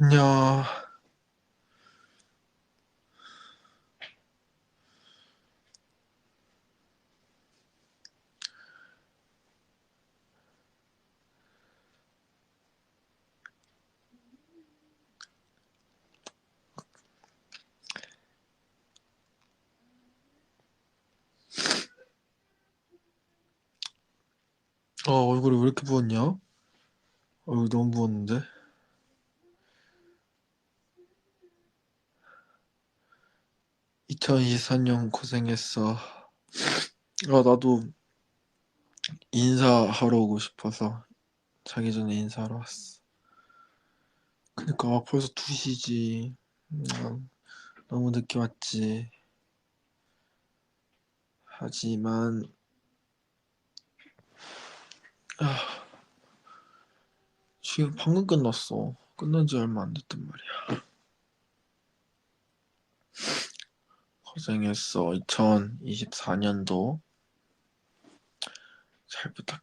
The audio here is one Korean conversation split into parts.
안녕. 어, 얼굴이 왜 이렇게 부었냐? 얼굴 너무 부었는데? (2024년) 고생했어. 아, 나도 인사하러 오고 싶어서 자기 전에 인사하러 왔어. 그니까 아, 벌써 2시지. 음, 너무 늦게 왔지. 하지만 아, 지금 방금 끝났어. 끝난 지 얼마 안 됐단 말이야. 고생했어. 2024년도 잘 부탁해.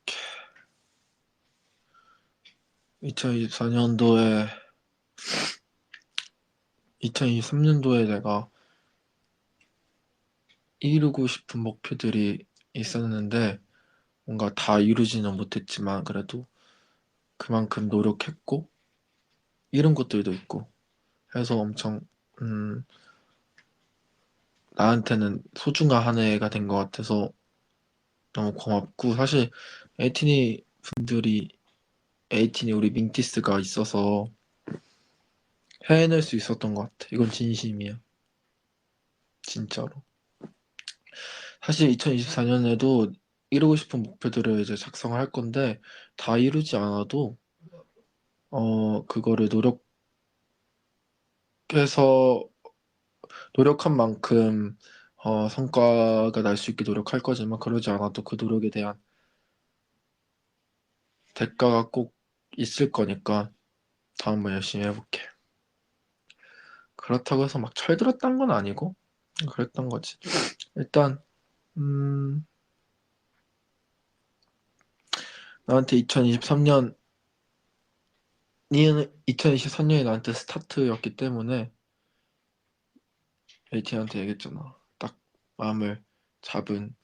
2024년도에 2023년도에 내가 이루고 싶은 목표들이 있었는데 뭔가 다 이루지는 못했지만 그래도 그만큼 노력했고 이룬 것들도 있고 해서 엄청 음, 나한테는 소중한 한 해가 된 것 같아서 너무 고맙고 사실 에이티니 분들이 에이티니 우리 민티스가 있어서 해낼 수 있었던 것 같아. 이건 진심이야. 진짜로. 사실 2024년에도 이루고 싶은 목표들을 이제 작성할 건데 다 이루지 않아도 어 그거를 노력해서 노력한 만큼 어 성과가 날 수 있게 노력할 거지만 그러지 않아도 그 노력에 대한 대가가 꼭 있을 거니까 다음번 열심히 해볼게. 그렇다고 해서 막 철들었단 건 아니고 그랬던 거지. 일단 음 나한테 2023년 니는 2023년이 나한테 스타트였기 때문에 에이티한테 얘기했잖아. 딱 마음을 잡은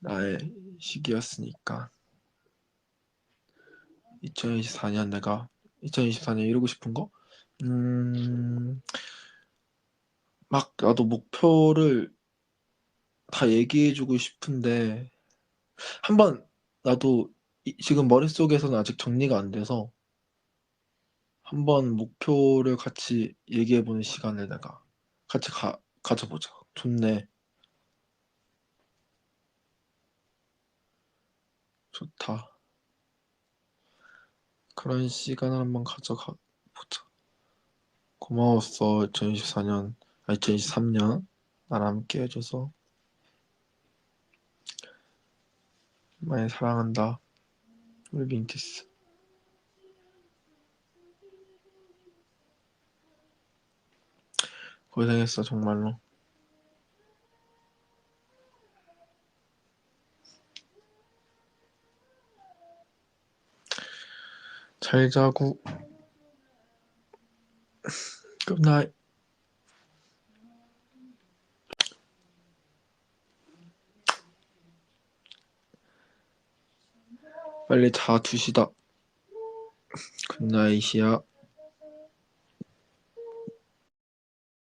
나의 시기였으니까 2024년 내가 2024년 이루고 싶은 거? 음, 막 나도 목표를 다 얘기해주고 싶은데 한번 나도 이- 지금 머릿속에서는 아직 정리가 안 돼서 한번 목표를 같이 얘기해보는 시간을 내가 같이 가, 가져보자. 좋네. 좋다. 그런 시간을 한번 가져가 보자. 고마웠어. 2024년, 아 2023년 나랑 함께 해줘서 많이 사랑한다. 우리 민티스. 고생했어 정말로. 잘 자고 굿나잇. 빨리 자 2시다. 굿나잇이야.